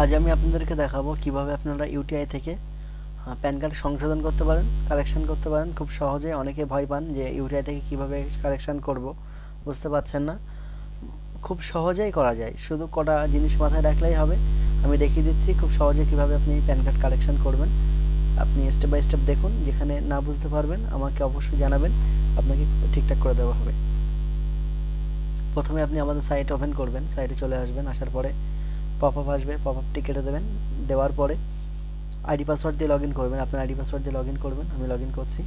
আজ আমি আপনাদেরকে দেখাবো কীভাবে আপনারা ইউটিআই থেকে প্যান কার্ড সংশোধন করতে পারেন, কারেকশন করতে পারেন। খুব সহজে অনেকে ভয় পান যে ইউটিআই থেকে কীভাবে কারেকশন করব, বুঝতে পারছেন না। খুব সহজেই করা যায়। শুধু কটা জিনিস মাথায় রাখলেই হবে। আমি দেখিয়ে দিচ্ছি খুব সহজে কীভাবে আপনি প্যান কার্ড কারেকশন করবেন। আপনি স্টেপ বাই স্টেপ দেখুন, যেখানে না বুঝতে পারবেন, আমাকে অবশ্যই জানাবেন। আপনাকে ঠিকঠাক করে দেওয়া হবে। প্রথমে আপনি আমাদের সাইট ওপেন করবেন। সাইটে চলে আসবেন, আসার পরে পপ আপ আসবে পপ আপটি কেটে দেবেন, দেওয়ার পরে আইডি পাসওয়ার্ড দিয়ে লগ করবেন, আপনার আইডি পাসওয়ার্ড দিয়ে লগ করবেন, আমি লগ করছি।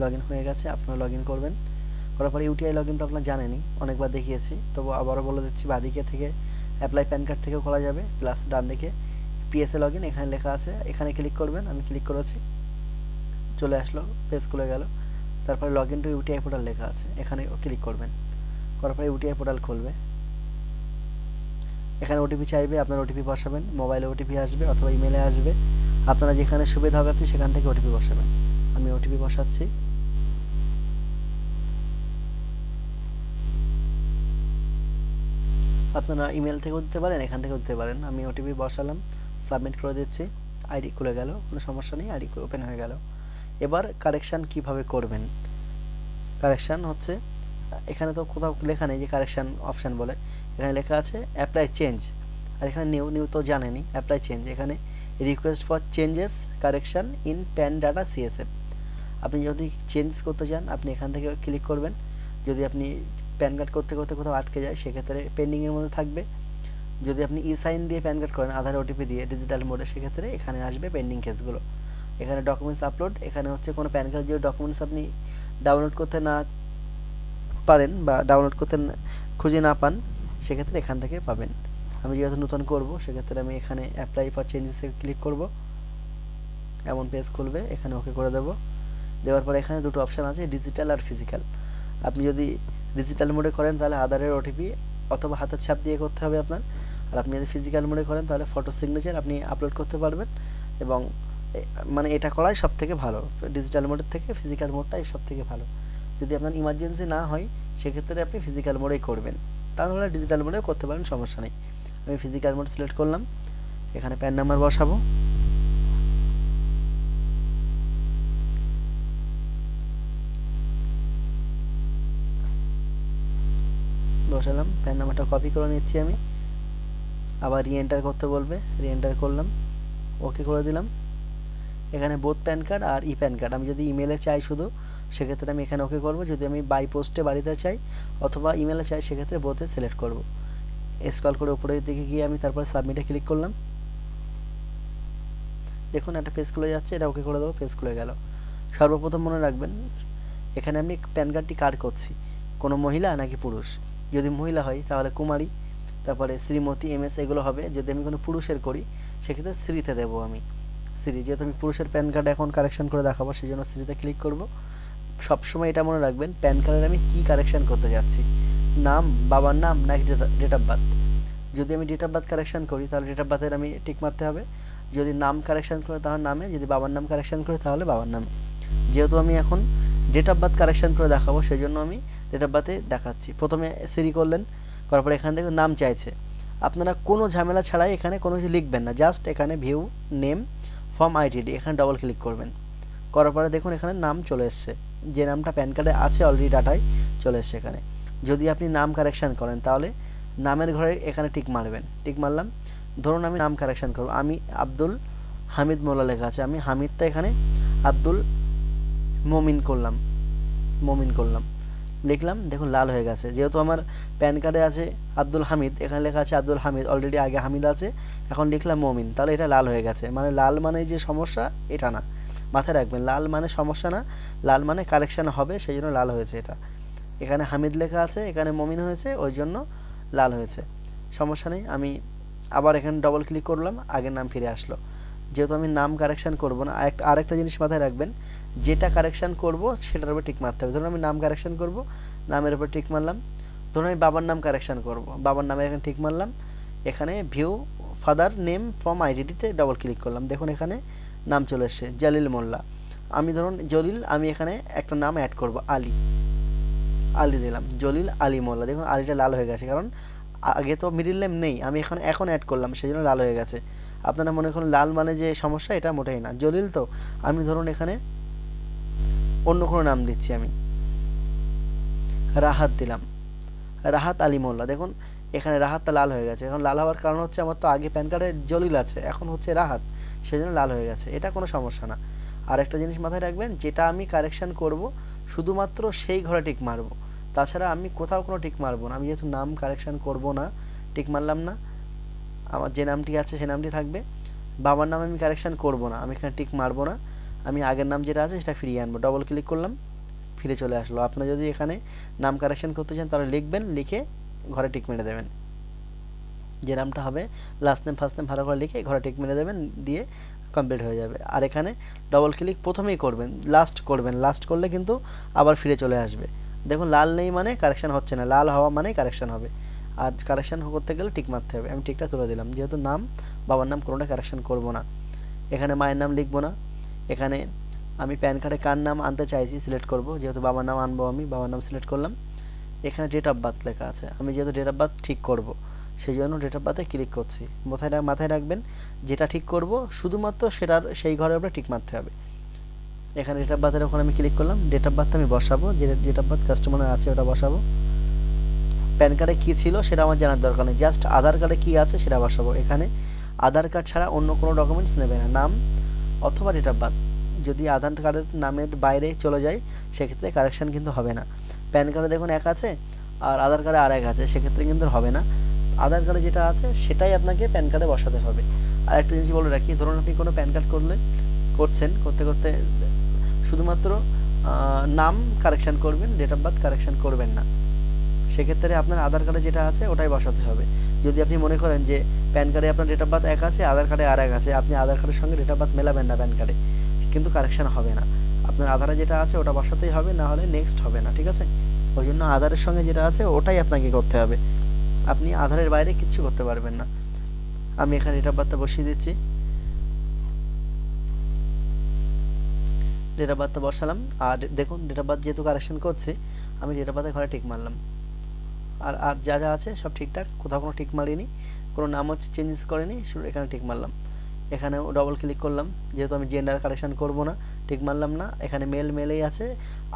লগ হয়ে গেছে, আপনারা লগ করবেন। করার পরে ইউটিআই লগ তো আপনার জানেনই, অনেকবার দেখিয়েছি, তবু আবারও বলে দিচ্ছি, বাদিকে থেকে অ্যাপ্লাই প্যান কার্ড থেকেও খোলা যাবে প্লাস ডান দিকে পিএসএ লগ এখানে লেখা আছে, এখানে ক্লিক করবেন, আমি ক্লিক করেছি, চলে আসলো পেজ খুলে গেল। তারপরে log in to UTI portal লেখা আছে। এখানে ক্লিক করবেন। করার পরে ইউটিআই পোর্টাল খুলবে। এখানে ওটিপি চাইবে, আপনার ওটিপি বসাবেন। মোবাইলে ওটিপি আসবে অথবা ইমেলে আসবে। আপনারা যেখানে সুবিধা হবে আপনি সেখান থেকে ওটিপি বসাবেন। আমি ওটিপি বসাচ্ছি। আপনারা ইমেল থেকেও দিতে পারেন, এখান থেকেও দিতে পারেন। আমি ওটিপি বসালাম সাবমিট করে দিচ্ছি। আইডি খুলে গেল, কোনো সমস্যা নেই আইডি ওপেন হয়ে গেল। এবার কারেকশান কীভাবে করবেন? কারেকশান হচ্ছে, এখানে তো কোথাও লেখা নেই যে কারেকশান অপশান বলে। এখানে লেখা আছে অ্যাপ্লাই চেঞ্জ আর এখানে নিউ নিউ তো জানেনি অ্যাপ্লাই চেঞ্জ এখানে request for changes correction in PAN data CSF আপনি যদি চেঞ্জ করতে চান, আপনি এখান থেকে ক্লিক করবেন। যদি আপনি প্যান কার্ড করতে করতে কোথাও আটকে যায়, সেক্ষেত্রে পেন্ডিংয়ের মধ্যে থাকবে। যদি আপনি ই সাইন দিয়ে প্যান কার্ড করেন, আধার ওটিপি দিয়ে ডিজিটাল মোডে সেক্ষেত্রে এখানে আসবে পেন্ডিং কেসগুলো এখানে ডকুমেন্টস আপলোড এখানে হচ্ছে কোনো প্যান কার্ড যে ডকুমেন্টস আপনি ডাউনলোড করতে না পারেন বা ডাউনলোড করতে খুঁজে না পান, সেক্ষেত্রে এখান থেকে পাবেন। আমি যেহেতু নতুন করব, সেক্ষেত্রে আমি এখানে অ্যাপ্লাই ফর চেঞ্জেসে ক্লিক করব। এমন পেজ খুলবে, এখানে ওকে করে দেব। দেওয়ার পরে এখানে দুটো অপশান আছে ডিজিটাল আর ফিজিক্যাল আপনি যদি ডিজিটাল মোডে করেন, তাহলে আধারের ওটিপি অথবা হাতের ছাপ দিয়ে করতে হবে আপনার। আর আপনি যদি ফিজিক্যাল মোডে করেন, তাহলে ফটো সিগনেচার আপনি আপলোড করতে পারবেন এবং মানে এটা করাই সব থেকে ভালো ডিজিটাল মোডের থেকে ফিজিক্যাল মোডটাই সব থেকে ভালো। যদি আপনার ইমার্জেন্সি না হয়, সেক্ষেত্রে আপনি ফিজিক্যাল মোডেই করবেন। তাহলে ডিজিটাল মোডেও করতে পারেন, সমস্যা নেই। আমি ফিজিক্যাল মোড সিলেক্ট করলাম। এখানে প্যান নাম্বার বসাবো। বসালাম। প্যান নাম্বারটা কপি করে নিচ্ছি আমি। আবার রিএন্টার করতে বলবে। রিএন্টার করলাম। ওকে করে দিলাম। এখানে বোথ প্যান কার্ড আর ই প্যান কার্ড আমি যদি ইমেলে চাই শুধু, সেক্ষেত্রে আমি এখানে ওকে করব। যদি আমি বাই পোস্টে বাড়িতে চাই অথবা ইমেলে চাই, সেক্ষেত্রে বোথে সিলেক্ট করব। স্কল করে উপরের দিকে গিয়ে আমি তারপরে সাবমিটে ক্লিক করলাম। দেখুন, একটা পেজ খুলে যাচ্ছে, এটা ওকে করে দেবো পেজ খুলে গেল। সর্বপ্রথম মনে রাখবেন, এখানে আমি প্যান কার্ডটি কার্ড করছি। কোনো মহিলা নাকি পুরুষ? যদি মহিলা হয়, তাহলে কুমারী, তারপরে শ্রীমতী এম এস এগুলো হবে। যদি আমি কোনো পুরুষের করি, সেক্ষেত্রে স্ত্রীতে দেবো আমি। স্ত্রী যেহেতু আমি পুরুষের প্যান কার্ড এখন কারেকশন করে দেখাবো সেই জন্য সিরিতে ক্লিক করব। সবসময় এটা মনে রাখবেন প্যান কার্ডের আমি কী কারেকশন করতে যাচ্ছি? নাম, বাবার নাম, নাকি ডেট অফ বার্থ যদি আমি ডেট অফ বার্থ কারেকশন করি, তাহলে ডেট অফ বার্থের আমি টিক মারতে হবে। যদি নাম কারেকশন করে, তাহলে নামে। যদি বাবার নাম কারেকশন করে, তাহলে বাবার নামে। যেহেতু আমি এখন ডেট অফ বার্থ কারেকশন করে দেখাবো সেই জন্য আমি ডেট অফ বার্থে দেখাচ্ছি। প্রথমে সিরি করলেন, করার পরে এখান থেকে নাম চাইছে। আপনারা কোনো ঝামেলা ছাড়াই এখানে কোনো কিছু লিখবেন না। জাস্ট এখানে ভিউ নেম ফর্ম আইডিডি এখানে ডবল ক্লিক করবেন। করার পরে দেখুন এখানে নাম চলে এসছে। যে নামটা প্যান কার্ডে আছে অলরেডি ডাটায় চলে এসছে এখানে। যদি আপনি নাম কারেকশান করেন তাহলে নামের ঘরে এখানে টিক মারবেন। টিক মারলাম। ধরুন আমি নাম কারেকশান করব। আমি আব্দুল হামিদ মোল্লা লেখা আছে। আমি হামিদটা এখানে আব্দুল মমিন করলাম। মমিন করলাম। লিখলাম দেখুন লাল হয়ে গেছে। যেহেতু আমার প্যান কার্ডে আছে আব্দুল হামিদ, এখানে লেখা আছে আব্দুল হামিদ অলরেডি আগে হামিদ আছে, এখন লিখলাম মমিন, তাহলে এটা লাল হয়ে গেছে। মানে লাল মানে যে সমস্যা, এটা না। মাথায় রাখবেন, লাল মানে সমস্যা না, লাল মানে কারেকশান হবে সেই জন্য লাল হয়েছে এটা। এখানে হামিদ লেখা আছে, এখানে মমিন হয়েছে, ওই জন্য লাল হয়েছে। সমস্যা নেই, আমি আবার এখানে ডবল ক্লিক করলাম, আগের নাম ফিরে আসলো। যেহেতু আমি নাম কারেকশান করব না আরেকটা আরেকটা জিনিস মাথায় রাখবেন যেটা কারেকশান করব, সেটার উপর টিক মারতে হবে। ধরুন আমি নাম কারেকশান করব, নামের উপর টিক মারলাম। ধরুন আমি বাবার নাম কারেকশান করব, বাবার নামে এখানে টিক মারলাম। এখানে ভিউ ফাদার নেম ফ্রম আইডেন্টিতে ডবল ক্লিক করলাম। দেখুন এখানে নাম চলে এসছে জালিল মোল্লা আমি ধরুন জলিল আমি এখানে একটা নাম অ্যাড করব আলী আলী দিলাম জলিল আলী মোল্লা দেখুন আলীটা লাল হয়ে গেছে, কারণ আগে তো মিডিল নেম নেই। আমি এখন এখন অ্যাড করলাম সেই জন্য লাল হয়ে গেছে। আপনারা মনে করুন, লাল মানে যে সমস্যা, এটা মোটেই না। জলিল তো, আমি ধরুন এখানে অন্য কোনো নাম দিচ্ছি আমি। রাহাত দিলাম। রাহাত আলী মোল্লা। দেখুন, এখানে রাহাতটা লাল হয়ে গেছে। এখন লাল হওয়ার কারণ হচ্ছে আমার তো আগে প্যান কার্ডে জলিল আছে, এখন হচ্ছে রাহাত। সেই জন্য লাল হয়ে গেছে। এটা কোনো সমস্যা না। আর একটা জিনিস মাথায় রাখবেন, যেটা আমি কারেকশান করব, শুধুমাত্র সেই ঘরে টিক মারব। তাছাড়া আমি কোথাও কোনো টিক মারবো না। আমি যেহেতু নাম কারেকশান করব না, টিক মারলাম না, আমার যে নামটি আছে সে নামটি থাকবে। বাবার নাম আমি কারেকশান করব না। আমি এখানে টিক মারবো না। আমি আগের নাম যেটা আছে সেটা ফিরিয়ে আনব। ডবল ক্লিক করলাম, ফিরে চলে আসলো। আপনারা যদি এখানে নাম কারেকশন করতে চান, তাহলে লিখবেন, লিখে ঘরে টিক মেরে দেবেন। যে নামটা হবে লাস্ট নেম ফার্স্ট নেম ভালো করে লিখে ঘরে টিক মেরে দেবেন, দিয়ে কমপ্লিট হয়ে যাবে। আর এখানে ডবল ক্লিক প্রথমেই করবেন লাস্ট করবেন। লাস্ট করলে কিন্তু আবার ফিরে চলে আসবে। দেখুন, লাল নেই মানে কারেকশন হচ্ছে না, লাল হওয়া মানে কারেকশন হবে। আর কারেকশন করতে গেলে টিক মারতে হবে। আমি টিকটা তুলে দিলাম। যেহেতু নাম, বাবার নাম কোনোটা কারেকশন করব না। এখানে মায়ের নাম লিখব না। এখানে আমি প্যান কার্ডে কার নাম আনতে চাইছি সিলেক্ট করব। যেহেতু বাবার নাম আনব আমি, বাবার নাম সিলেক্ট করলাম। এখানে ডেট অফ বার্থ লেখা আছে। আমি যেহেতু ডেট অফ বার্থ ঠিক করব সেই জন্য ডেট অফ বার্থে ক্লিক করছি। মাথায় মাথায় রাখবেন, যেটা ঠিক করব, শুধুমাত্র সেটার সেই ঘরের উপরে টিক মারতে হবে। এখানে ডেট অফ বার্থের ওখানে আমি ক্লিক করলাম। ডেট অফ বার্থ আমি বসাবো। যে ডেট অফ বার্থ কাস্টমারের আছে, ওটা বসাবো। প্যান কার্ডে কী ছিল, সেটা আমার জানার দরকার নেই। জাস্ট আধার কার্ডে কী আছে, সেটা বসাবো। এখানে আধার কার্ড ছাড়া অন্য কোনো ডকুমেন্টস নেবে না। নাম অথবা ডেট অফ বার্থ যদি আধার কার্ডের নামের বাইরে চলে যায়, সেক্ষেত্রে কারেকশান কিন্তু হবে না। প্যান কার্ডে দেখুন এক আছে, আর আধার কার্ডে আর এক আছে, সেক্ষেত্রে কিন্তু হবে না। আধার কার্ডে যেটা আছে, সেটাই আপনাকে প্যান কার্ডে বসাতে হবে। আর একটা জিনিস বলে রাখি, ধরুন আপনি কোনো প্যান কার্ড করলে, করছেন, করতে করতে, শুধুমাত্র নাম কারেকশান করবেন ডেট অফ বার্থ কারেকশান করবেন না। সেক্ষেত্রে আপনার আধার কার্ডে যেটা আছে, ওটাই বসাতে হবে। যদি আপনি মনে করেন যে প্যান কার্ডে আপনার ডেট অফ বার্থ এক আছে, আধার কার্ডে আর এক আছে, আপনি আধার কার্ডের সঙ্গে ডেট অফ বার্থ মেলাবেন না প্যান কার্ডে কিন্তু কারেকশন হবে না। আপনার আধারে যেটা আছে, ওটা বসাতেই হবে, না হলে নেক্সট হবে না, ঠিক আছে? ওই জন্য আধারের সঙ্গে যেটা আছে, ওটাই আপনাকে করতে হবে। আপনি আধারের বাইরে কিচ্ছু করতে পারবেন না। আমি এখানে ডেট অফ বার্থটা বসিয়ে দিচ্ছি। ডেট অফ বার্থটা বসালাম। আর দেখুন ডেট অফ বার্থ যেহেতু কারেকশন করছি, আমি ডেট অফ বার্থের ঘরে টিক মারলাম। আর আর যা যা আছে সব ঠিকঠাক, কোথাও কোনো ঠিক মারিনি, কোনো নামও চেঞ্জেস করেনি, শুধু এখানে ঠিক মারলাম। এখানে ডবল ক্লিক করলাম, যেহেতু আমি জেন্ডার কালেকশান করব না ঠিক মারলাম না, এখানে মেল মেলেই আছে,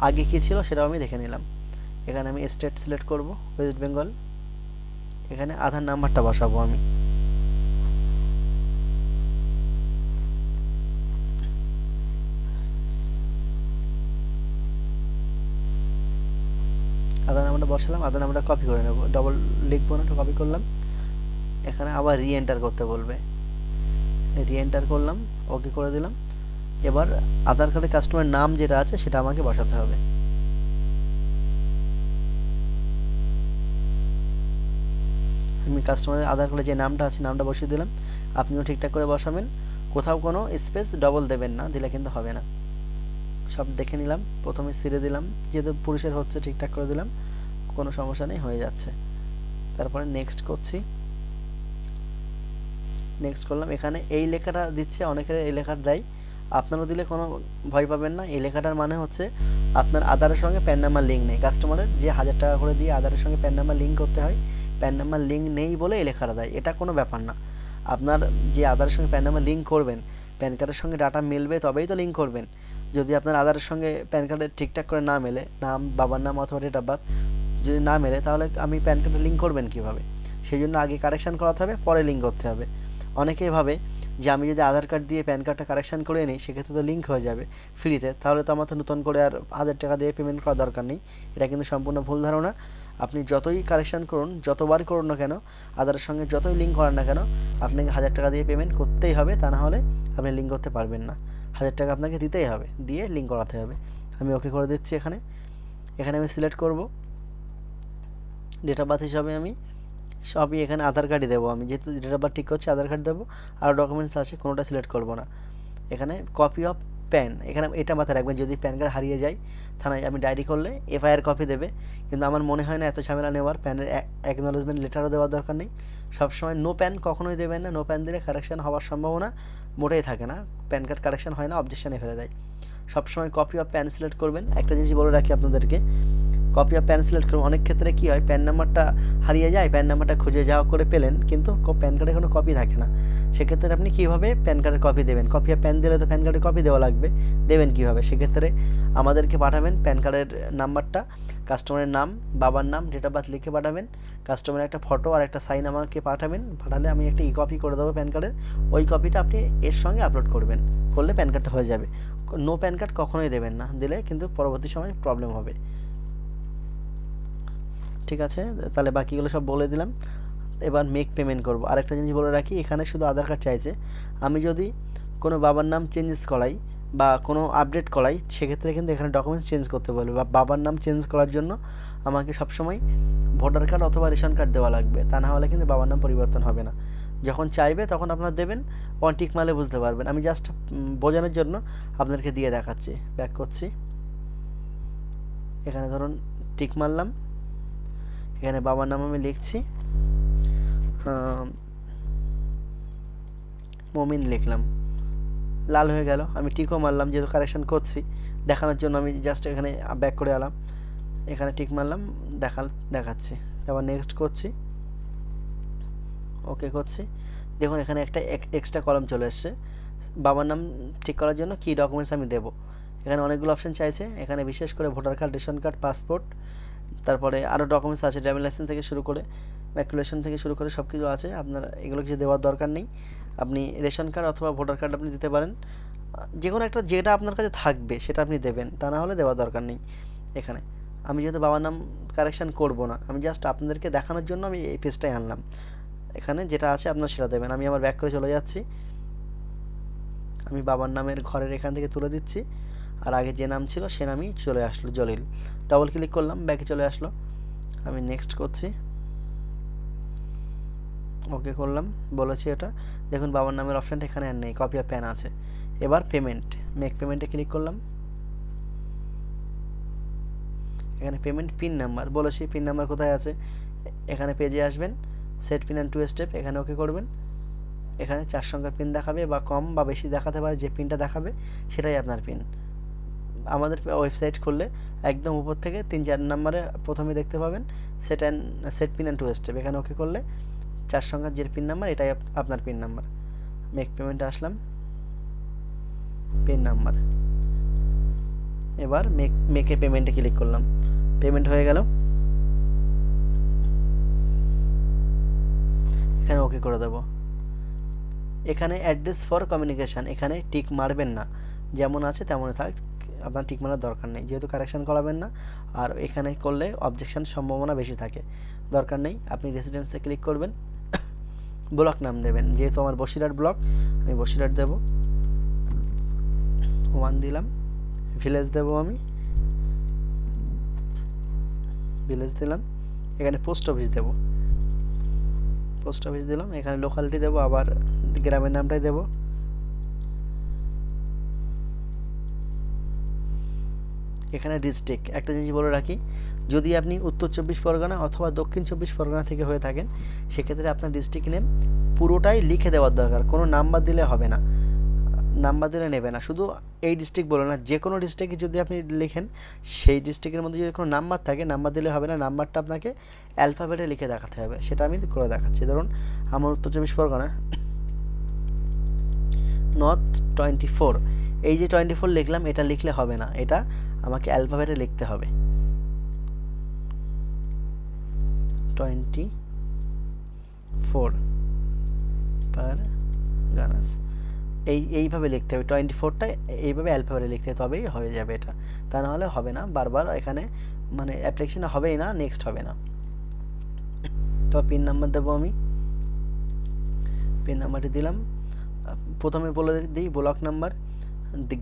আগে কী ছিল সেটাও আমি দেখে নিলাম। এখানে আমি স্টেট সিলেক্ট করব ওয়েস্ট বেঙ্গল এখানে আধার নাম্বারটা বসাবো আমি আধার নাম্বারটা বসালাম আধার নাম্বারটা কপি করে নেব। ডবল লিখব না কপি করলাম। এখানে আবার রি এন্টার করতে বলবে। রি এন্টার করলাম ওকে করে দিলাম। এবার আধার কার্ডে কাস্টমার নাম যেটা আছে, সেটা আমাকে বসাতে হবে। আমি কাস্টমারের আধার কার্ডে যে নামটা আছে, নামটা বসিয়ে দিলাম। আপনিও ঠিকঠাক করে বসাবেন। কোথাও কোনো স্পেস ডবল দেবেন না, দিলে কিন্তু হবে না। সব দেখে নিলাম, প্রথমে সিরে দিলাম। যেহেতু পুরুষের হচ্ছে, ঠিকঠাক করে দিলাম। কোনো সমস্যা নেই, হয়ে যাচ্ছে। তারপরে নেক্সট করছি। নেক্সট করলাম, এখানে এই লেখাটা দিচ্ছে, অনেকের এই লেখাটা দেয়। আপনারও দিলে কোনো ভয় পাবেন না। এই লেখাটার মানে হচ্ছে আপনার আধারের সঙ্গে প্যান নাম্বার লিঙ্ক নেই। কাস্টমারের যে হাজার টাকা করে দিয়ে আধারের সঙ্গে প্যান নাম্বার লিঙ্ক করতে হয় প্যান নাম্বার লিঙ্ক নেই বলে এই লেখাটা দেয়। এটা কোনো ব্যাপার না। আপনার যে আধারের সঙ্গে প্যান নাম্বার লিঙ্ক করবেন প্যান কার্ডের সঙ্গে ডাটা মিলবে, তবেই তো লিঙ্ক করবেন। যদি আপনার আধারের সঙ্গে প্যান কার্ডে ঠিকঠাক করে না মেলে, নাম, বাবার নাম অথবা ডেট অফ বার্থ যদি না মেলে তাহলে আমি প্যান কার্ডে লিঙ্ক করবেন কীভাবে? সেই জন্য আগে কারেকশান করাতে হবে, পরে লিঙ্ক করতে হবে। অনেকেই ভাবে যে, আমি যদি আধার কার্ড দিয়ে প্যান কার্ডটা কারেকশান করে নিই, সেক্ষেত্রে তো লিঙ্ক হয়ে যাবে ফ্রিতে তাহলে তো আমার তো নতুন করে আর হাজার টাকা দিয়ে পেমেন্ট করার দরকার নেই। এটা কিন্তু সম্পূর্ণ ভুল ধারণা। আপনি যতই কারেকশান করুন, যতবার করুন না কেন, আধারের সঙ্গে যতই লিঙ্ক করান না কেন, আপনাকে হাজার টাকা দিয়ে পেমেন্ট করতেই হবে। তা না হলে আপনি লিঙ্ক করতে পারবেন না। হাজার টাকা আপনাকে দিতেই হবে, দিয়ে লিঙ্ক করাতে হবে। আমি ওকে করে দিচ্ছি এখানে। এখানে আমি সিলেক্ট করব। ডেট অফ বার্থ হিসাবে আমি সবই এখানে আধার কার্ডই দেবো। আমি যেহেতু ডেট অফ বার্থ ঠিক করছি, আধার কার্ড দেবো, আর ডকুমেন্টস আছে, কোনোটা সিলেক্ট করব না। এখানে কপি অফ প্যান এখানে এটা মাথায় রাখবেন, যদি প্যান কার্ড হারিয়ে যায়, থানায় আমি ডায়েরি করলে এফআইআর কপি দেবে। কিন্তু আমার মনে হয় না এত ঝামেলা নেওয়ার প্যানের অ্যাকনোলেজমেন্ট লেটারও দেওয়ার দরকার নেই। সবসময় নো প্যান কখনোই দেবেন না নো প্যান দিলে কারেকশান হওয়ার সম্ভাবনা মোটেই থাকে না। প্যান কার্ড কারেকশন হয় না অবজেকশনে ফেলে দেয়। সবসময় কপি অফ প্যান সিলেক্ট করবেন। একটা জিনিস বলে রাখি আপনাদেরকে কপি অফ প্যান সিলেক্ট করুন অনেক ক্ষেত্রে কী হয় প্যান নাম্বারটা হারিয়ে যায় প্যান নাম্বারটা খুঁজে যাওয়া করে পেলেন, কিন্তু প্যান কার্ডে কোনো কপি থাকে না। সেক্ষেত্রে আপনি কীভাবে প্যান কার্ডের কপি দেবেন? কপি অফ প্যান দিলে তো প্যান কার্ডের কপি দেওয়া লাগবে, দেবেন কীভাবে? সেক্ষেত্রে আমাদেরকে পাঠাবেন প্যান কার্ডের নাম্বারটা কাস্টমারের নাম, বাবার নাম ডেট অফ বার্থ লিখে পাঠাবেন কাস্টমারের একটা ফটো আর একটা সাইন আমাকে পাঠাবেন, পাঠালে আমি একটা ই কপি করে দেবো প্যান কার্ডের ওই কপিটা আপনি এর সঙ্গে আপলোড করবেন, করলে প্যান কার্ডটা হয়ে যাবে। নো প্যান কার্ড কখনোই দেবেন না, দিলে কিন্তু পরবর্তী সময় প্রবলেম হবে। ঠিক আছে? তাহলে বাকিগুলো সব বলে দিলাম। এবার মেক পেমেন্ট করব। আরেকটা জিনিস বলে রাখি, এখানে শুধু আধার কার্ড চাইছে। আমি যদি কোনো বাবার নাম চেঞ্জেস করাই বা কোনো আপডেট করাই, সেক্ষেত্রে কিন্তু এখানে ডকুমেন্টস চেঞ্জ করতে বলবে। বা বাবার নাম চেঞ্জ করার জন্য আমাকে সবসময় ভোটার কার্ড অথবা রেশন কার্ড দেওয়া লাগবে। তা না হলে কিন্তু বাবার নাম পরিবর্তন হবে না। যখন চাইবে তখন আপনার দেবেন ওয়ান টিক মারলে বুঝতে পারবেন। আমি জাস্ট বোঝানোর জন্য আপনাদেরকে দিয়ে দেখাচ্ছি। ব্যাক করছি। এখানে ধরুন টিক মারলাম। এখানে বাবার নাম আমি লিখছি। মমিন লিখলাম। লাল হয়ে গেল। আমি টিকও মারলাম, যেহেতু কারেকশান করছি। দেখানোর জন্য আমি জাস্ট এখানে ব্যাক করে এলাম। এখানে টিক মারলাম, দেখা, দেখাচ্ছি। তারপর নেক্সট করছি। ওকে করছি। দেখুন, এখানে একটা এক্সট্রা কলম চলে এসছে। বাবার নাম ঠিক করার জন্য কী ডকুমেন্টস আমি দেবো। এখানে অনেকগুলো অপশান চাইছে। এখানে বিশেষ করে voter card ration card passport তারপরে আরও ডকুমেন্টস আছে ড্রাইভিং লাইসেন্স থেকে শুরু করে ম্যাকুলেশন থেকে শুরু করে সব কিছু আছে। আপনার এগুলো কিছু দেওয়ার দরকার নেই। আপনি রেশন কার্ড অথবা ভোটার কার্ড আপনি দিতে পারেন। যে কোনো একটা যেটা আপনার কাছে থাকবে, সেটা আপনি দেবেন। তা না হলে দেওয়ার দরকার নেই এখানে। আমি যেহেতু বাবার নাম কারেকশান করব না, আমি জাস্ট আপনাদেরকে দেখানোর জন্য আমি এই পেজটাই আনলাম। এখানে যেটা আছে, আপনার সেটা দেবেন। আমি আমার ব্যাক করে চলে যাচ্ছি। আমি বাবার নামের ঘরের এখান থেকে তুলে দিচ্ছি। আর আগে যে নাম ছিল সে নামই চলে আসলো জলিল। ডবল ক্লিক করলাম ব্যাকে চলে আসলো। আমি নেক্সট করছি। ওকে করলাম, বলেছি এটা। দেখুন, বাবার নামের অপশানটা এখানে আর নেই কপি অফ প্যান আছে। এবার পেমেন্ট মেক পেমেন্টে ক্লিক করলাম। এখানে পেমেন্ট পিন নাম্বার বলেছি পিন নাম্বার কোথায় আছে? এখানে পেজে আসবেন set pin and two step এখানে ওকে করবেন। এখানে চার সংখ্যার পিন দেখাবে বা কম বা বেশি দেখাতে পারে, যে পিনটা দেখাবে, সেটাই আপনার পিন আমাদের ওয়েবসাইট খুললে একদম উপর থেকে তিন চার নম্বরে প্রথমে দেখতে পাবেন set and set pin and two step এখানে ওকে করলে চার সংখ্যার যে পিন নাম্বার এটাই আপনার পিন নাম্বার মেক পেমেন্টে আসলাম। পিন নাম্বার এবার মেক মেকে পেমেন্টে ক্লিক করলাম। পেমেন্ট হয়ে গেল। এখানে ওকে করে দেব। এখানে অ্যাড্রেস ফর কমিউনিকেশান এখানে টিক মারবেন না। যেমন আছে তেমনই থাক। আপনার টিক মারার দরকার নেই। যেহেতু কারেকশান করাবেন না, আর এখানে করলে অবজেকশান সম্ভাবনা বেশি থাকে। দরকার নেই, আপনি রেসিডেন্সে ক্লিক করবেন ব্লক নাম দেবেন। যেহেতু আমার বসিরহাট ব্লক আমি বসিরহাট দেব। ওয়ান দিলাম ভিলেজ দেব আমি। ভিলেজ দিলাম, এখানে পোস্ট অফিস দেব। পোস্ট অফিস দিলাম, এখানে লোকালিটি দেব, আবার গ্রামের নামটাই দেব। এখানে ডিস্ট্রিক্ট। একটা জিনিস বলে রাখি, যদি আপনি উত্তর চব্বিশ পরগনা অথবা দক্ষিণ চব্বিশ পরগনা থেকে হয়ে থাকেন, সেক্ষেত্রে আপনার ডিস্ট্রিক্ট নেম পুরোটাই লিখে দেওয়ার দরকার। কোনো নাম্বার দিলে হবে না। নাম্বার দিলে নেবে না। শুধু এই ডিস্ট্রিক্ট বলে না যে কোনো ডিস্ট্রিক্টে যদি আপনি লিখেন, সেই ডিস্ট্রিক্টের মধ্যে যদি কোনো নাম্বার থাকে, নাম্বার দিলে হবে না, নাম্বারটা আপনাকে অ্যালফাবেটে লিখে দেখাতে হবে। সেটা আমি করে দেখাচ্ছি। ধরুন, আমার উত্তর চব্বিশ পরগনা নর্থ টোয়েন্টি ফোর এই যে টোয়েন্টি ফোর লিখলাম, এটা লিখলে হবে না। এটা আমাকে অ্যালফাবেটে লিখতে হবে। টোয়েন্টি ফোর পার গানাস এই, এইভাবে লিখতে হবে। টোয়েন্টি ফোরটা এইভাবে অ্যালফাবেটে লিখতে হবে তবেই হয়ে যাবে এটা। তা নাহলে হবে না। বারবার এখানে মানে অ্যাপ্লিকেশনে হবেই না নেক্সট হবে না। তো পিন নাম্বার দেবো আমি। পিন নাম্বারটি দিলাম। প্রথমে বলে দিই ব্লক নাম্বার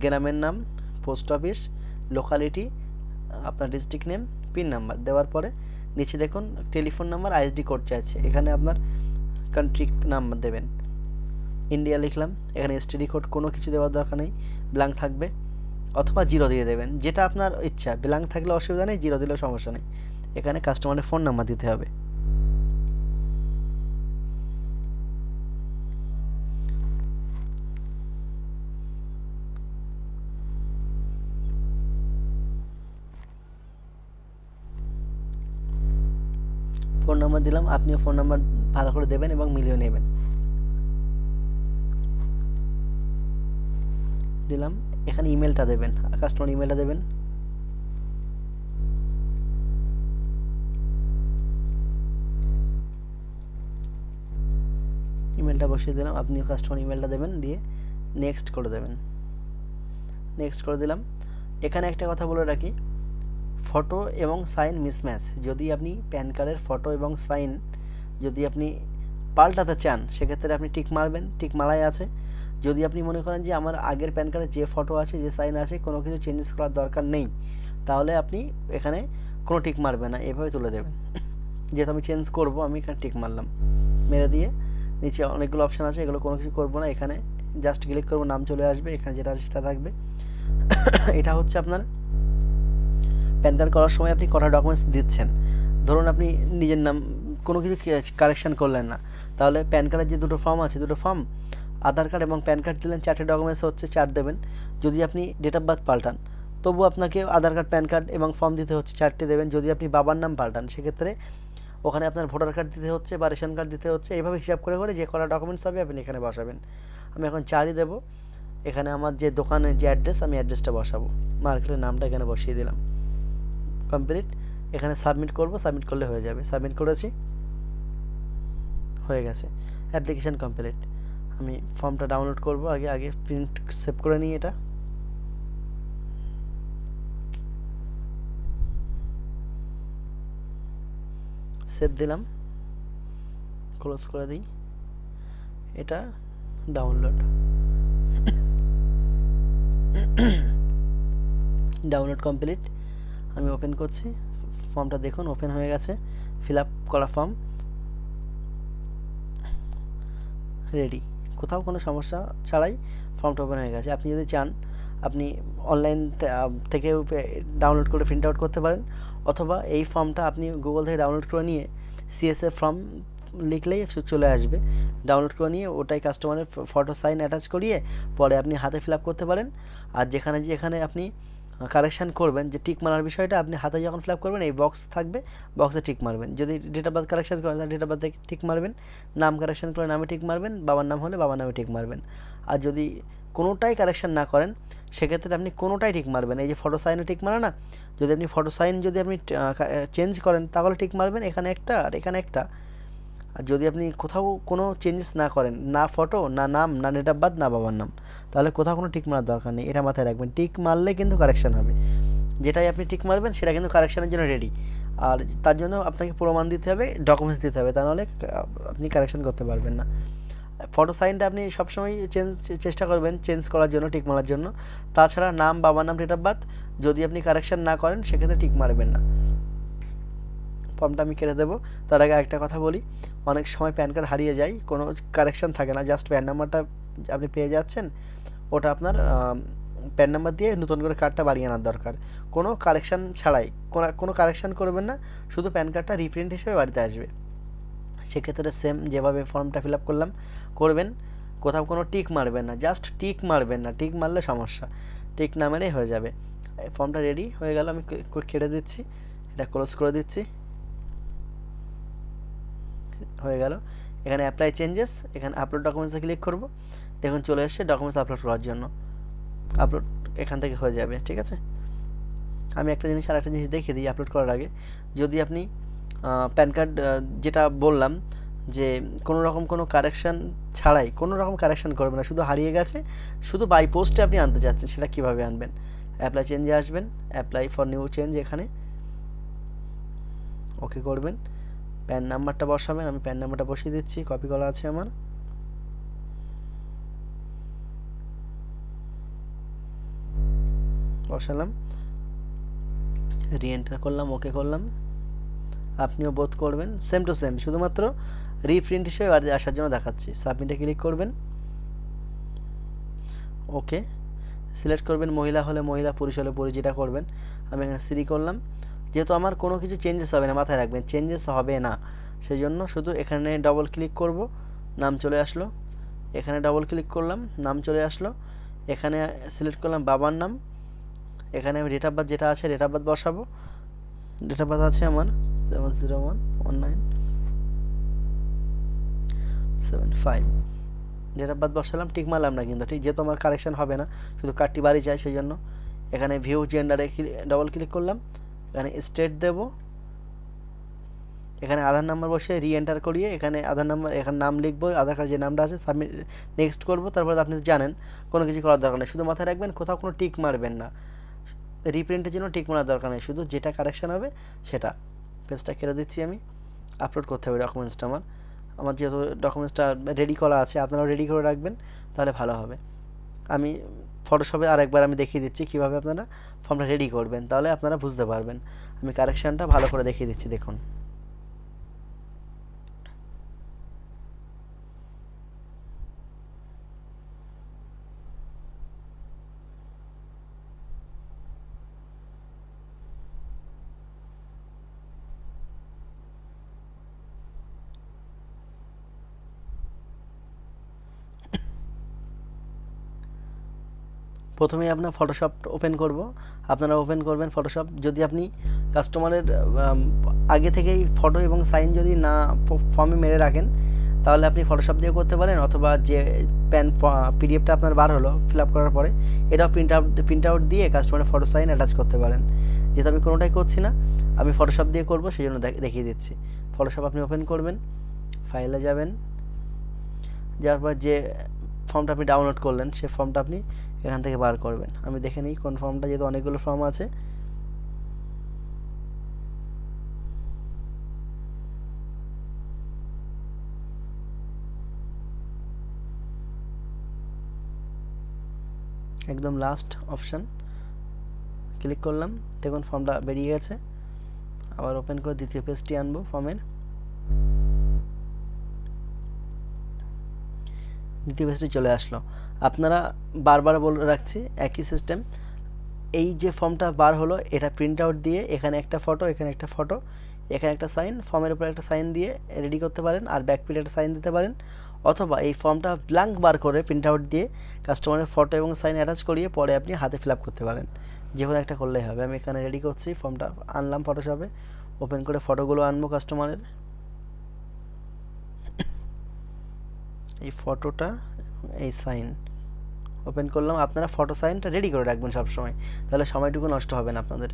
গ্রামের নাম পোস্ট অফিস লোকালিটি আপনার ডিস্ট্রিক্ট নেম পিন নাম্বার দেওয়ার পরে নিচে দেখুন টেলিফোন নাম্বার আইএসডি কোড চাইছে এখানে আপনার কান্ট্রি নাম্বার দেবেন। ইন্ডিয়া লিখলাম, এখানে এসটিডি কোড কোনো কিছু দেওয়ার দরকার নেই ব্ল্যাঙ্ক থাকবে, অথবা জিরো দিয়ে দেবেন, যেটা আপনার ইচ্ছা ব্ল্যাঙ্ক থাকলে অসুবিধা নেই জিরো দিলেও সমস্যা নেই। এখানে কাস্টমারের ফোন নাম্বার দিতে হবে। দিলাম, আপনিও ফোন নাম্বার ভালো করে দেবেন এবং মিলিয়ে নেবেন। দিলাম, এখানে ইমেলটা দেবেন কাস্টমার ইমেলটা দেবেন। ইমেলটা বসিয়ে দিলাম, আপনিও কাস্টমার ইমেলটা দেবেন, দিয়ে নেক্সট করে দেবেন। নেক্সট করে দিলাম। এখানে একটা কথা বলে রাখি ফটো এবং সাইন মিসম্যাচ যদি আপনি প্যান কার্ডের ফটো এবং সাইন যদি আপনি পাল্টাতে চান, সেক্ষেত্রে আপনি টিক মারবেন টিক মারাই আছে। যদি আপনি মনে করেন যে আমার আগের প্যান কার্ডে যে ফটো আছে, যে সাইন আছে, কোনো কিছু চেঞ্জেস করার দরকার নেই, তাহলে আপনি এখানে কোনো টিক মারবে না, এভাবে তুলে দেবেন। যেহেতু আমি চেঞ্জ করব, আমি এখানে টিক মারলাম। মেরে দিয়ে নিচে অনেকগুলো অপশান আছে, এগুলো কোনো কিছু করব না। এখানে জাস্ট ক্লিক করব, নাম চলে আসবে, এখানে যেটা আছে সেটা থাকবে। এটা হচ্ছে আপনার প্যান কার্ড করার সময় আপনি কটা ডকুমেন্টস দিচ্ছেন? ধরুন আপনি নিজের নাম, কোনো কিছু কারেকশান করলেন না। তাহলে প্যান কার্ডের যে দুটো ফর্ম আছে, দুটো ফর্ম আধার কার্ড এবং প্যান কার্ড দিলেন, চারটে ডকুমেন্টস হচ্ছে, চার দেবেন। যদি আপনি ডেট অফ বার্থ পাল্টান, তবু আপনাকে আধার কার্ড প্যান কার্ড এবং ফর্ম দিতে হচ্ছে, চারটে দেবেন। যদি আপনি বাবার নাম পাল্টান, সেক্ষেত্রে ওখানে আপনার ভোটার কার্ড দিতে হচ্ছে বা রেশন কার্ড দিতে হচ্ছে। এইভাবে হিসাব করে করে যে কটা ডকুমেন্টস হবে আপনি এখানে বসাবেন। আমি এখন চারই দেবো। এখানে আমার যে দোকানের যে অ্যাড্রেস আমি অ্যাড্রেসটা বসাবো। মার্কেটের নামটা এখানে বসিয়ে দিলাম। কমপ্লিট এখানে সাবমিট করব সাবমিট করলে হয়ে যাবে। সাবমিট করেছি, হয়ে গেছে। অ্যাপ্লিকেশান কমপ্লিট আমি ফর্মটা ডাউনলোড করব, আগে আগে প্রিন্ট সেভ করে নিই এটা। সেভ দিলাম। ক্লোজ করে দিই। এটা ডাউনলোড ডাউনলোড কমপ্লিট আমি ওপেন করছি। ফর্মটা দেখুন ওপেন হয়ে গেছে। ফিল আপ করা ফর্ম রেডি কোথাও কোনো সমস্যা ছাড়াই ফর্মটা ওপেন হয়ে গেছে। আপনি যদি চান, আপনি অনলাইন থেকে ডাউনলোড করে প্রিন্ট আউট করতে পারেন। অথবা এই ফর্মটা আপনি গুগল থেকে ডাউনলোড করে নিয়ে সিএসএফ ফর্ম লিখলেই চলে আসবে। ডাউনলোড করে নিয়ে ওটাই কাস্টমারের ফটো সাইন অ্যাটাচ করিয়ে পরে আপনি হাতে ফিল আপ করতে পারেন। আর যেখানে যেখানে আপনি কারেকশান করবেন যে টিক মারার বিষয়টা আপনি হাতে যখন ফিল আপ করবেন, এই বক্স থাকবে বক্সে টিক মারবেন। যদি ডেট অফ বার্থ কারেকশান করেন, তাহলে ডেট অফ বার্থে টিক মারবেন। নাম কারেকশান করে নামে টিক মারবেন, বাবার নাম হলে বাবার নামে টিক মারবেন। আর যদি কোনোটাই কারেকশান না করেন, সেক্ষেত্রে আপনি কোনোটাই টিক মারবেন এই যে ফটো সাইনে টিক মারে না? যদি আপনি ফটো সাইন যদি আপনি চেঞ্জ করেন, তাহলে টিক মারবেন। এখানে একটা আর এখানে একটা। আর যদি আপনি কোথাও কোনো চেঞ্জেস না করেন, না ফটো না নাম, না ডেট অফ বার্থ না বাবার নাম, তাহলে কোথাও কোনো টিক মারার দরকার নেই। এটা মাথায় রাখবেন। টিক মারলে কিন্তু কারেকশান হবে। যেটাই আপনি টিক মারবেন, সেটা কিন্তু কারেকশানের জন্য রেডি আর তার জন্য আপনাকে প্রমাণ দিতে হবে ডকুমেন্টস দিতে হবে। তা নাহলে আপনি কারেকশান করতে পারবেন না। ফটো সাইনটা আপনি সবসময় চেঞ্জ চেষ্টা করবেন চেঞ্জ করার জন্য টিক মারার জন্য। তাছাড়া নাম, বাবার নাম ডেট অফ বার্থ যদি আপনি কারেকশান না করেন, সেক্ষেত্রে টিক মারবেন না। ফর্মটা আমি কেটে দেবো। তার আগে একটা কথা বলি। অনেক সময় প্যান কার্ড হারিয়ে যায়, কোনো কারেকশান থাকে না। জাস্ট প্যান নাম্বারটা আপনি পেয়ে যাচ্ছেন। ওটা আপনার প্যান নাম্বার দিয়ে নতুন করে কার্ডটা বাড়িয়ে আনার দরকার। কোনো কারেকশান ছাড়াই, কোনো কারেকশান করবেন না। শুধু প্যান কার্ডটা রিপ্রিন্ট হিসেবে বাড়িতে আসবে। সেক্ষেত্রে সেম যেভাবে ফর্মটা ফিল আপ করলাম, করবেন। কোথাও কোনো টিক মারবেন না। জাস্ট টিক মারবেন না। টিক মারলে সমস্যা। টিক না মেরেই হয়ে যাবে। ফর্মটা রেডি হয়ে গেল, আমি কেটে দিচ্ছি। এটা ক্লোজ করে দিচ্ছি। হয়ে গেল। এখানে অ্যাপ্লাই চেঞ্জেস এখানে আপলোড ডকুমেন্টসে ক্লিক করব। দেখুন চলে এসছে ডকুমেন্টস আপলোড করার জন্য। আপলোড এখান থেকে হয়ে যাবে, ঠিক আছে? আমি একটা জিনিস আর একটা জিনিস দেখিয়ে দিই আপলোড করার আগে। যদি আপনি প্যান কার্ড যেটা বললাম যে কোনো রকম কোনো কারেকশান ছাড়াই, কোনো রকম কারেকশান করবেন না, শুধু হারিয়ে গেছে, শুধু বাই পোস্টে আপনি আনতে চাচ্ছেন সেটা কীভাবে আনবেন? অ্যাপ্লাই চেঞ্জে আসবেন অ্যাপ্লাই ফর নিউ চেঞ্জ এখানে। ওকে করবেন। প্যান নাম্বারটা বসাবেন, আমি প্যান নাম্বারটা বসিয়ে দিচ্ছি, কপি করা আছে আমার। বসালাম। রিএন্টার করলাম ওকে করলাম। আপনিও বোধ করবেন সেম টু সেম শুধুমাত্র রিপ্রিন্ট হিসেবে বাড়িতে আসার জন্য দেখাচ্ছি। সাবমিটে ক্লিক করবেন। ওকে সিলেক্ট করবেন, মহিলা হলে মহিলা, পুরুষ হলে পুরুষ, যেটা করবেন। আমি এখানে সিরি করলাম। যেহেতু আমার কোনো কিছু চেঞ্জেস হবে না, মাথায় রাখবেন চেঞ্জেস হবে না। সেই জন্য শুধু এখানে ডবল ক্লিক করব, নাম চলে আসলো। এখানে ডবল ক্লিক করলাম, নাম চলে আসলো। এখানে সিলেক্ট করলাম বাবার নাম। এখানে আমি ডেট অফ বার্থ যেটা আছে ডেট অফ বার্থ বসাবো। ডেট অফ বার্থ আছে আমার যেমন zero one one nine seven five date of birth বসালাম টিক মারলাম না কিন্তু, ঠিক যেহেতু আমার কারেকশন হবে না, শুধু কার্ডটি বাড়ি যায় সেই জন্য এখানে ভিউ জেন্ডারে ডবল ক্লিক করলাম। এখানে স্টেট দেব। এখানে আধার নাম্বার বসে রি এন্টার করিয়ে এখানে আধার নাম্বার এখানে নাম লিখব আধার কার্ড যে নামটা আছে সাবমিট নেক্সট করব, তারপরে আপনি জানেন, কোনো কিছু করার দরকার নেই। শুধু মাথায় রাখবেন, কোথাও কোনো টিক মারবেন না। রিপ্রিন্টের জন্য টিক মারার দরকার নেই। শুধু যেটা কারেকশান হবে, সেটা। পেজটা কেটে দিচ্ছি আমি। আপলোড করতে হবে ডকুমেন্টসটা আমার। আমার যেহেতু ডকুমেন্টসটা রেডি করা আছে, আপনারাও রেডি করে রাখবেন, তাহলে ভালো হবে। আমি ফটোশপে আরেকবার আমি দেখিয়ে দিচ্ছি কীভাবে আপনারা ফর্মটা রেডি করবেন, তাহলে আপনারা বুঝতে পারবেন। আমি কারেকশানটা ভালো করে দেখিয়ে দিচ্ছি, দেখুন। প্রথমেই আপনার ফটোশপ ওপেন করব। আপনারা ওপেন করবেন ফটোশপ যদি আপনি কাস্টমারের আগে থেকেই ফটো এবং সাইন যদি না ফর্মে মেরে রাখেন, তাহলে আপনি ফটোশপ দিয়ে করতে পারেন, অথবা যে প্যান পিডিএফটা আপনার বার হলো ফিল আপ করার পরে, এটাও প্রিন্ট আউট প্রিন্ট আউট দিয়ে কাস্টমারের ফটো সাইন অ্যাটাচ করতে পারেন। যেহেতু আমি কোনোটাই করছি না, আমি ফটোশপ দিয়ে করব, সেই জন্য দেখিয়ে দিচ্ছি। ফটোশপ আপনি ওপেন করবেন ফাইলে যাবেন, যাওয়ার পর যে ফর্মটা আপনি ডাউনলোড করলেন, সে ফর্মটা আপনি এখান থেকে বার করবেন। আমি দেখে নিই কোন ফর্মটা, যেহেতু অনেকগুলো ফর্ম আছে। একদম লাস্ট অপশান ক্লিক করলাম, দেখুন ফর্মটা বেরিয়ে গেছে। আবার ওপেন করে দ্বিতীয় পেজটি আনব ফর্মের দ্বিতীয় চলে আসলো। আপনারা বারবার বলে রাখছি, একই সিস্টেম এই যে ফর্মটা বার হলো, এটা প্রিন্ট আউট দিয়ে এখানে একটা ফটো এখানে একটা ফটো এখানে একটা সাইন ফর্মের উপর একটা সাইন দিয়ে রেডি করতে পারেন আর ব্যাক একটা সাইন দিতে পারেন। অথবা এই ফর্মটা ব্ল্যাঙ্ক বার করে প্রিন্ট আউট দিয়ে কাস্টমারের ফটো এবং সাইন অ্যাটাচ করিয়ে পরে আপনি হাতে ফিল আপ করতে পারেন। যে কোনো একটা করলেই হবে। আমি এখানে রেডি করছি, ফর্মটা আনলাম ফটোশপে ওপেন করে ফটোগুলো আনব কাস্টমারের এই ফটোটা, এই সাইন ওপেন করলাম। আপনারা ফটো সাইনটা রেডি করে রাখবেন সব সময় তাহলে সময়টুকু নষ্ট হবে না আপনাদের।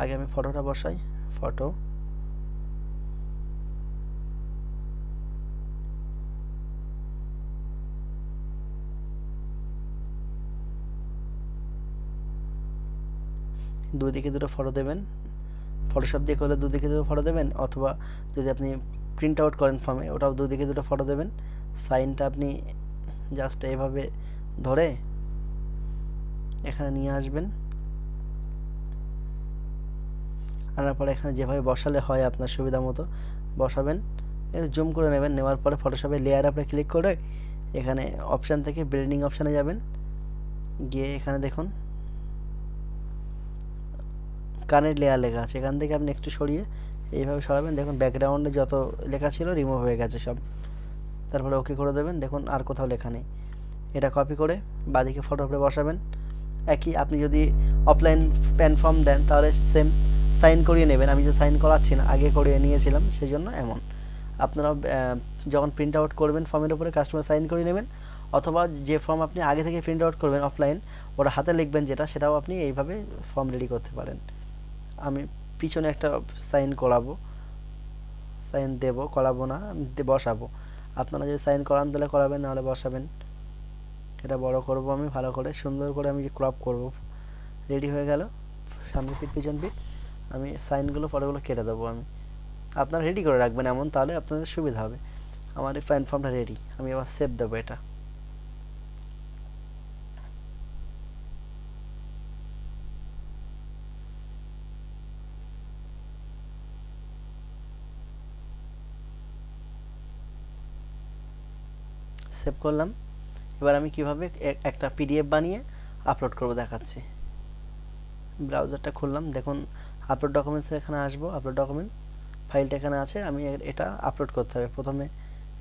আগে আমি ফটোটা বসাই। ফটো দুদিকে দুটো ফটো দেবেন। ফটোশপ দিয়ে করলে দুদিকে দুটো ফটো দেবেন, অথবা যদি আপনি প্রিন্ট আউট করেন ফর্মে ওটাও দুদিকে দুটো ফটো দেবেন। সাইনটা আপনি জাস্ট এভাবে ধরে এখানে নিয়ে আসবেন। আনার পরে এখানে যেভাবে বসালে হয় আপনার সুবিধা মতো বসাবেন। এর জুম করে নেবেন, নেওয়ার পরে ফটোশপে লেয়ার আপনি ক্লিক করে এখানে অপশান থেকে বিল্ডিং অপশানে যাবেন। গিয়ে এখানে দেখুন, কানের লেয়ার লেখা আছে। এখান থেকে আপনি একটু সরিয়ে এইভাবে সরাবেন। দেখুন ব্যাকগ্রাউন্ডে যত লেখা ছিল রিমুভ হয়ে গেছে সব। তারপরে ওকে করে দেবেন। দেখুন আর কোথাও লেখা নেই। এটা কপি করে বাদিকে ফটো উপরে বসাবেন। একই আপনি যদি অফলাইন প্যান ফর্ম দেন, তাহলে সেম সাইন করিয়ে নেবেন। আমি যে সাইন করাচ্ছি না, আগে করিয়ে নিয়েছিলাম সেই জন্য এমন আপনারা যখন প্রিন্ট আউট করবেন ফর্মের উপরে কাস্টমার সাইন করে নেবেন, অথবা যে ফর্ম আপনি আগে থেকে প্রিন্ট আউট করবেন অফলাইন ওরা হাতে লিখবেন যেটা, সেটাও আপনি এইভাবে ফর্ম রেডি করতে পারেন। আমি পিছনে একটা সাইন করাবো। সাইন দেব, করাবো না বসাবো। আপনারা যদি সাইন করান তাহলে করাবেন, নাহলে বসাবেন। এটা বড় করব আমি, ভালো করে। সুন্দর করে আমি ক্রপ করব রেডি হয়ে গেল। সামনে পিঠ পিছন পিঠ আমি সাইনগুলো ফটোগুলো কেটে দেবো আমি। আপনারা রেডি করে রাখবেন এমন, তাহলে আপনাদের সুবিধা হবে। আমার এই ফ্যান ফর্মটা রেডি আমি আবার সেভ দেবো এটা সেভ করলাম। এবার আমি কীভাবে একটা পিডিএফ বানিয়ে আপলোড করব দেখাচ্ছি। ব্রাউজারটা খুললাম। দেখুন আপলোড ডকুমেন্টস এখানে আসব। আপলোড ডকুমেন্টস ফাইলটা এখানে আছে। আমি এটা আপলোড করতে হবে। প্রথমে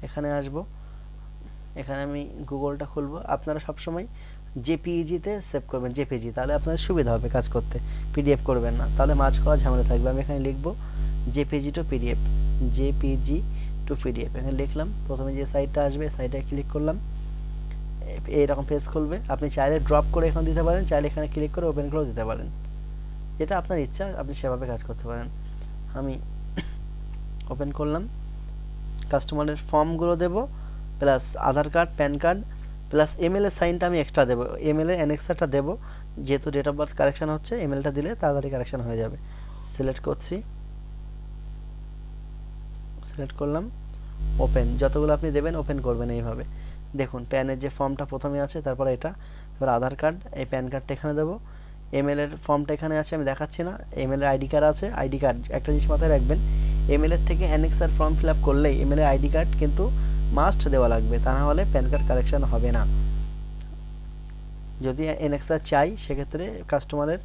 এখানে আসব। এখানে আমি গুগলটা খুলবো। আপনারা সবসময় জেপিইজিতে সেভ করবেন। জেপিজি তাহলে আপনাদের সুবিধা হবে কাজ করতে। পিডিএফ করবেন না। তাহলে মার্চ করা ঝামেলা থাকবে। আমি এখানে লিখব JPG to PDF JPG to PDF এখানে লিখলাম। প্রথমে যে সাইটটা আসবে সাইটে ক্লিক করলাম। এইরকম পেজ খুলবে। আপনি চাইলে ড্রপ করে এখানে দিতে পারেন, চাইলে এখানে ক্লিক করে ওপেন করেও দিতে পারেন। যেটা আপনার ইচ্ছা, আপনি সেভাবে কাজ করতে পারেন। আমি ওপেন করলাম। কাস্টমারের ফর্মগুলো দেব plus Aadhaar card PAN card plus MLA সাইনটা আমি এক্সট্রা দেবো। এমএলএ অ্যানেক্সারটা দেবো। যেহেতু ডেট অফ বার্থ কারেকশান হচ্ছে এমএলটা দিলে তাড়াতাড়ি কারেকশান হয়ে যাবে। সিলেক্ট করছি। সিলেক্ট করলাম ওপেন যতগুলো আপনি দেবেন ওপেন করবেন এইভাবে। দেখুন প্যানের যে ফর্মটা প্রথমে আছে, তারপরে এটা, তারপর আধার কার্ড এই প্যান কার্ডটা এখানে দেবো। এমএল এর ফর্মটা এখানে আছে, আমি দেখাচ্ছি না এমএল এর আইডি কার্ড আছে আইডি কার্ড একটা জিনিস মাথায় রাখবেন এমএল এর থেকে অ্যানেক্সার ফর্ম ফিল আপ করলেই এমএল এর আইডি কার্ড কিন্তু মাস্ট দেওয়া লাগবে, তা না হলে প্যান কার্ড কারেকশন হবে না। যদি এনএক্সার চাই, সেক্ষেত্রে কাস্টমারের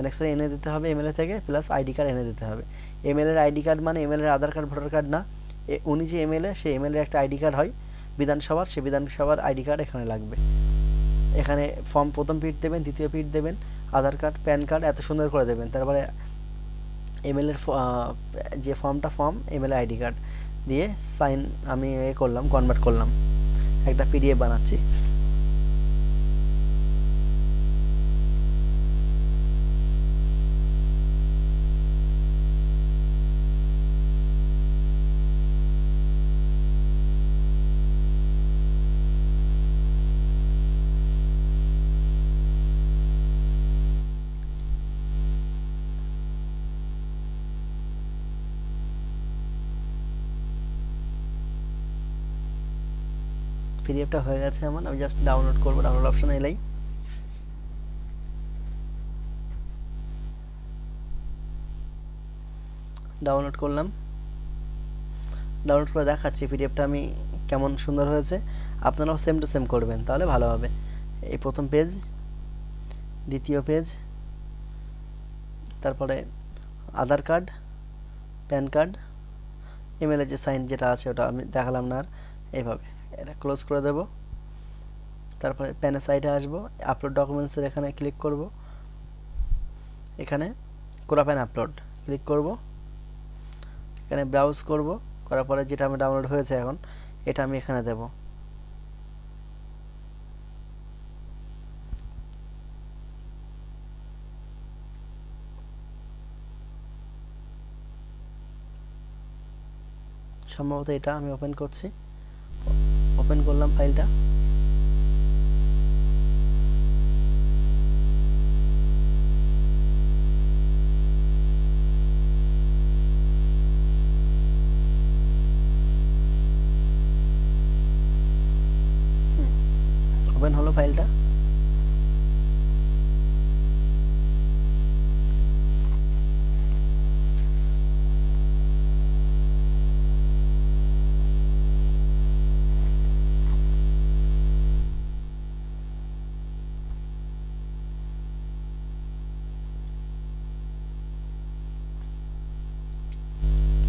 এনএক্সার এনে দিতে হবে এমএলএ থেকে প্লাস আইডি কার্ড এনে দিতে হবে। এমএল এর আইডি কার্ড মানে এমএল এর আধার কার্ড ভোটার কার্ড না। উনি যে এমএলএ সেই এমএলএর একটা আইডি কার্ড হয়, বিধানসভার সে বিধানসভার আইডি কার্ড এখানে লাগবে। এখানে ফর্ম প্রথম পিট দেবেন, দ্বিতীয় পিট দেবেন, আধার কার্ড প্যান কার্ড এত সুন্দর করে দেবেন। তারপরে এমএল এর ফ- যে ফর্মটা ফর্ম এমএলএ আইডি কার্ড দিয়ে সাইন আমি এ করলাম কনভার্ট করলাম। একটা পিডিএফ বানাচ্ছি। পিডিএফটা হয়ে গেছে আমার আমি জাস্ট ডাউনলোড করব ডাউনলোড অপশন এলেই। ডাউনলোড করলাম। ডাউনলোড করে দেখাচ্ছি পিডিএফটা আমি কেমন সুন্দর হয়েছে। আপনারাও সেম টু সেম করবেন, তাহলে ভালো হবে। এই প্রথম পেজ দ্বিতীয় পেজ তারপরে আধার কার্ড প্যান কার্ড ইমেলের যে সাইন যেটা আছে ওটা আমি দেখালাম না আর, এইভাবে। এটা ক্লোজ করে দেব। তারপরে প্যানের সাইডে আসব আপলোড ডকুমেন্টসের এখানে ক্লিক করব। এখানে কোরা প্যান আপলোড ক্লিক করব। এখানে ব্রাউজ করব। করার পরে যেটা আমি ডাউনলোড হয়েছে এখন, এটা আমি এখানে দেব। সম্ভবত এটা আমি ওপেন করছি। ওপেন করলাম ফাইলটা ওপেন হলো ফাইলটা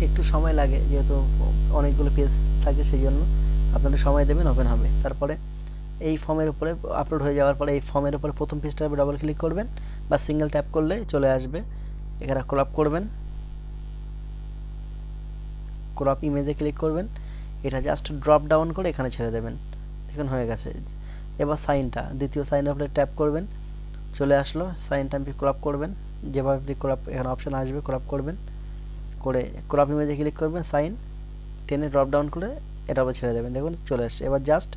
একটু সময় লাগে, যেহেতু অনেকগুলো পেজ থাকে সেই জন্য আপনারা সময় দেবেন ওপেন হবে। তারপরে এই ফর্মের উপরে আপলোড হয়ে যাওয়ার পরে এই ফর্মের উপরে প্রথম পেজটার উপর ডবল ক্লিক করবেন বা সিঙ্গেল ট্যাপ করলে চলে আসবে। এখানে ক্রপ করবেন। ক্রপ ইমেজে ক্লিক করবেন। এটা জাস্ট ড্রপ ডাউন করে এখানে ছেড়ে দেবেন। দেখুন, হয়ে গেছে। এবার সাইনটা দ্বিতীয় সাইনের উপরে ট্যাপ করবেন। চলে আসলো সাইনটা আপনি ক্রপ করবেন। যেভাবে আপনি ক্রপ এখানে অপশান আসবে ক্রপ করবেন। করে ক্রপ ইমেজে ক্লিক করবেন সাইন টেনে ড্রপ ডাউন করে এটা আবার ছেড়ে দেবেন। দেখুন, চলে আসছে। এবার জাস্ট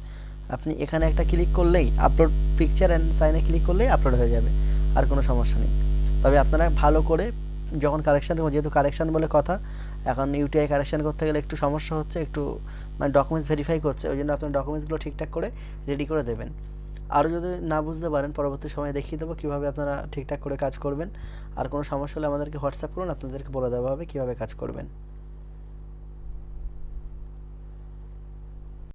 আপনি এখানে একটা ক্লিক করলেই আপলোড পিকচার অ্যান্ড সাইনে ক্লিক করলেই আপলোড হয়ে যাবে, আর কোনো সমস্যা নেই। তবে আপনারা ভালো করে যখন কারেকশান যেহেতু কারেকশান বলে কথা, এখন ইউটিআই কারেকশান করতে গেলে একটু সমস্যা হচ্ছে, একটু মানে ডকুমেন্টস ভেরিফাই করছে, ওই জন্য আপনার ডকুমেন্টসগুলো ঠিকঠাক করে রেডি করে দেবেন। আরও যদি না বুঝতে পারেন, পরবর্তী সময়ে দেখিয়ে দেবো কীভাবে আপনারা ঠিকঠাক করে কাজ করবেন। আর কোনো সমস্যা হলে আমাদেরকে হোয়াটসঅ্যাপ করুন, আপনাদেরকে বলে দেওয়া হবে কীভাবে কাজ করবেন।